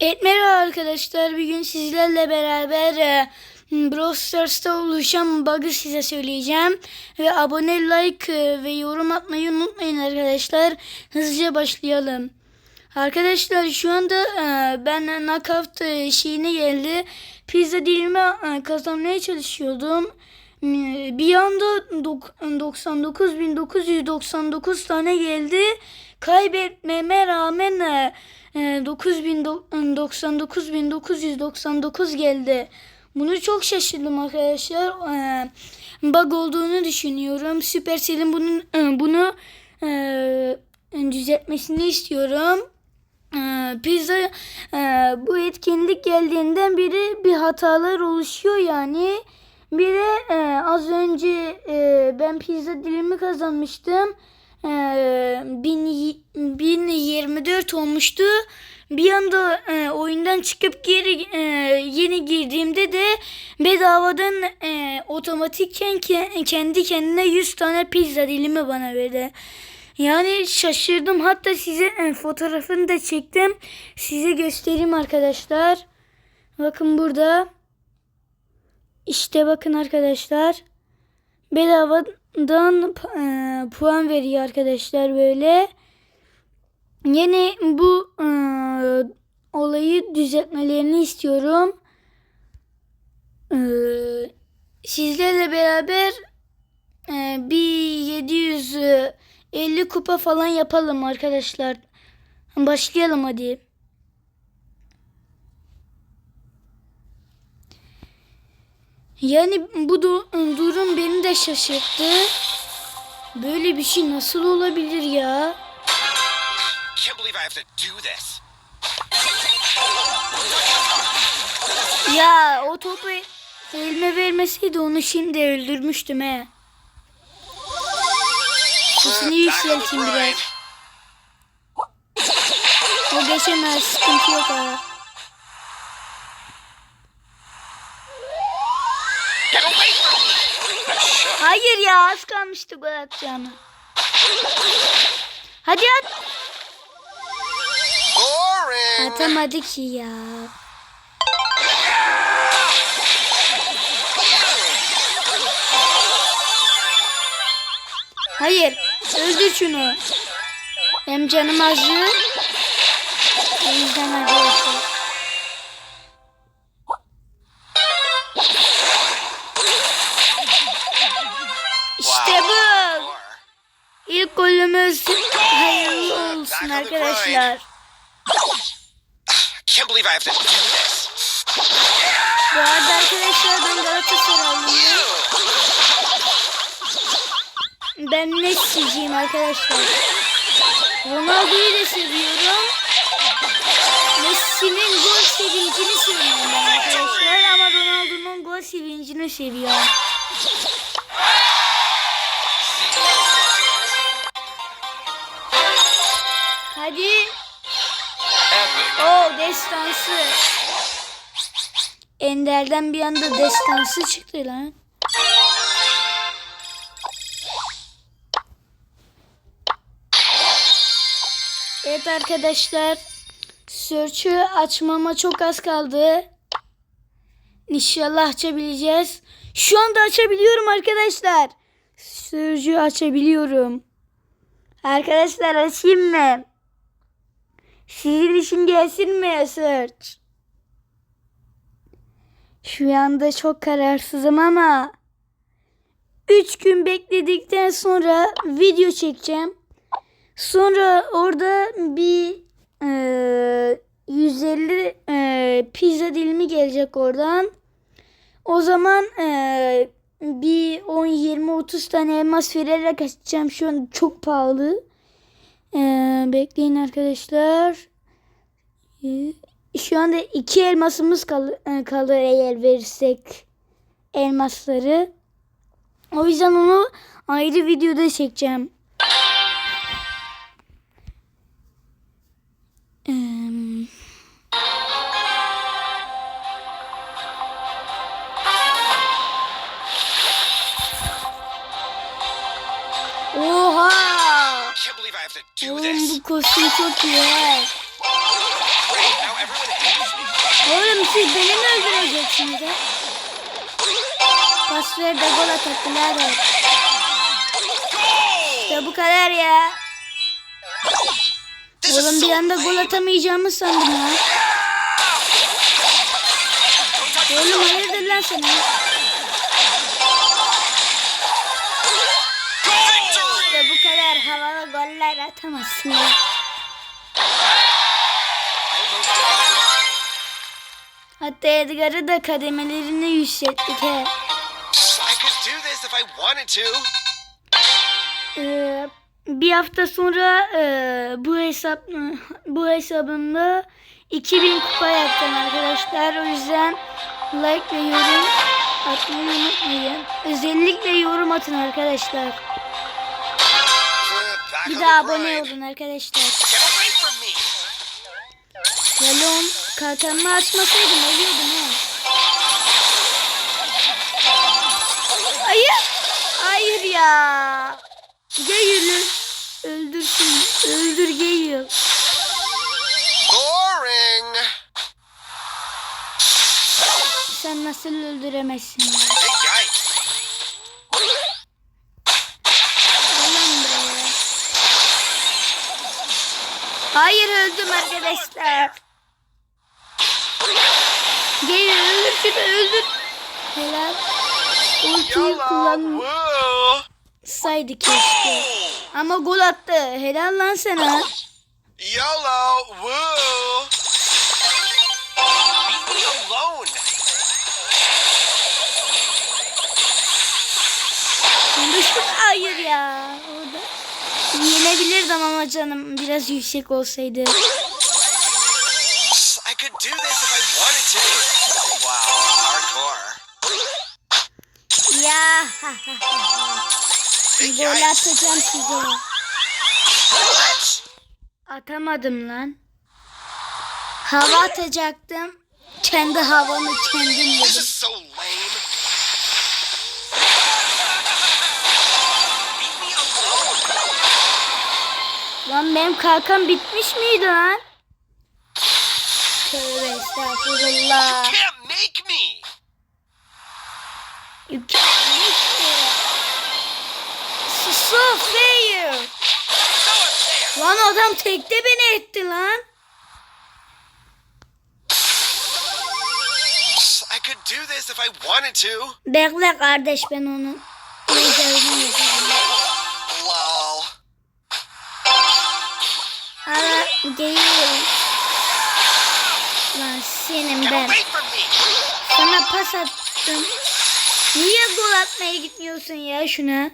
Evet merhaba arkadaşlar. Bugün sizlerle beraber e, Brawl oluşan bug'ı size söyleyeceğim. Ve abone, like e, ve yorum atmayı unutmayın arkadaşlar. Hızlıca başlayalım. Arkadaşlar şu anda e, ben knockout e, şeyine geldi. Pizza dilimi e, kazanmaya çalışıyordum. E, Bir anda dok- 99.999 tane geldi. Kaybetmeme rağmen e, e, 99.999 geldi. Bunu çok şaşırdım arkadaşlar. E, Bug olduğunu düşünüyorum. Supercell'in bunun e, bunu e, düzeltmesini istiyorum. Pizza e, bu etkinlik geldiğinden beri bir hatalar oluşuyor yani. Bir de e, az önce e, ben pizza dilimi kazanmıştım. E, y- 1024 olmuştu. Bir anda e, oyundan çıkıp geri e, yeni girdiğimde de bedavadan e, otomatikken ke- kendi kendine 100 tane pizza dilimi bana verdi. Yani şaşırdım. Hatta size e, fotoğrafını da çektim. Size göstereyim arkadaşlar. Bakın burada. İşte bakın arkadaşlar. Bedavadan e, puan veriyor arkadaşlar böyle. Yine bu e, olayı düzeltmelerini istiyorum. E, sizlerle beraber e, bir 750 kupa falan yapalım arkadaşlar. Başlayalım hadi. Yani bu du- durum beni de şaşırttı. Böyle bir şey nasıl olabilir ya? Ya o topu elime vermeseydi onu şimdi öldürmüştüm he. Sesini yükselteyim biraz. O geçemez sıkıntı yok ha. Hayır ya az kalmıştı gol atacağına. Hadi at. Atamadı ki ya. Hayır. Öldür şunu. Benim canım acı. O yüzden arkadaşlar. Olsun arkadaşlar. Can't believe I have to do this. Bu arada arkadaşlar ben Galatasaraylıyım. Ben Messi'ciyim arkadaşlar. Ronaldo'yu da seviyorum. Messi'nin gol sevincini seviyorum arkadaşlar. Ama Ronaldo'nun gol sevincini seviyorum. Hadi. Epic. O destansı. Ender'den bir anda destansı çıktı lan. Evet arkadaşlar. Search'ü açmama çok az kaldı. İnşallah açabileceğiz. Şu anda açabiliyorum arkadaşlar. Search'ü açabiliyorum. Arkadaşlar açayım mı? Sizin için gelsin mi search? Şu anda çok kararsızım ama 3 gün bekledikten sonra video çekeceğim. Sonra orada bir e, 150 e, pizza dilimi gelecek oradan. O zaman e, bir 10 20 30 tane elmas vererek açacağım. Şu an çok pahalı. E, bekleyin arkadaşlar. E, şu anda iki elmasımız kal- e, kalır eğer verirsek elmasları. O yüzden onu ayrı videoda çekeceğim. Oha! Oğlum bu kostüm çok iyi. Siz beni mi öldüreceksiniz ha? Pas ver de gol ataklar et. İşte bu kadar ya. Oğlum bir anda gol atamayacağımı sandım ya. Oğlum hayırdır lan sana? İşte bu kadar havalı goller atamazsın ya. Hatta Edgar'ı da kademelerini yükselttik he. I could do this if I wanted to. Ee, bir hafta sonra e, bu hesap bu hesabımda 2000 kupa yaptım arkadaşlar. O yüzden like ve yorum atmayı unutmayın. Özellikle yorum atın arkadaşlar. Bir de abone olun arkadaşlar. Yalom kalkanımı açmasaydım ölüyordum ha. Hayır. Hayır ya. Geyil'i öldürsün. Öldür Geyil. Boring! Sen nasıl öldüremezsin ya? Hayır öldüm arkadaşlar. Geyil öldür şunu öldür. Helal. Ultiyi YOLO! kullan. Woo! saydı keşke. Ama gol attı. Helal lan sana. YOLO! Woo! Leave me alone! Düştüm. Hayır ya. Orada. Yenebilirdim ama canım biraz yüksek olsaydı. Gol atacağım size. Atamadım lan. Hava atacaktım. Kendi havamı kendim yedim. Lan benim kalkan bitmiş miydi lan? Tövbe estağfurullah. Can't make me. You can't make it. So unfair. Lan adam tekte beni etti lan. I could do this if I wanted to. Bekle kardeş ben onu. Lol. Ara geliyorum. Lan senin ben. Sana pas attım. Niye gol atmaya gitmiyorsun ya şuna?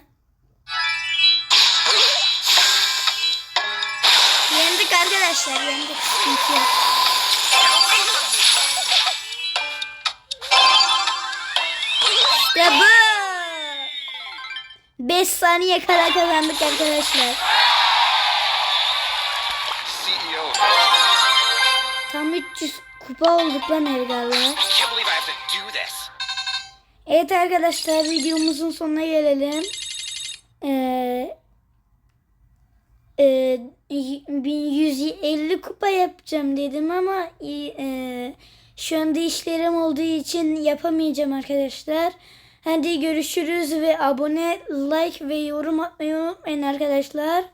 Arkadaşlar yendik. Sıkıntı bu. 5 saniye kala kazandık arkadaşlar. Tam 300 kupa olduk lan this. Evet arkadaşlar videomuzun sonuna gelelim. Ee, e, 1150 kupa yapacağım dedim ama e, şu anda işlerim olduğu için yapamayacağım arkadaşlar. Hadi görüşürüz ve abone, like ve yorum atmayı unutmayın arkadaşlar.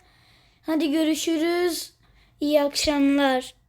Hadi görüşürüz. İyi akşamlar.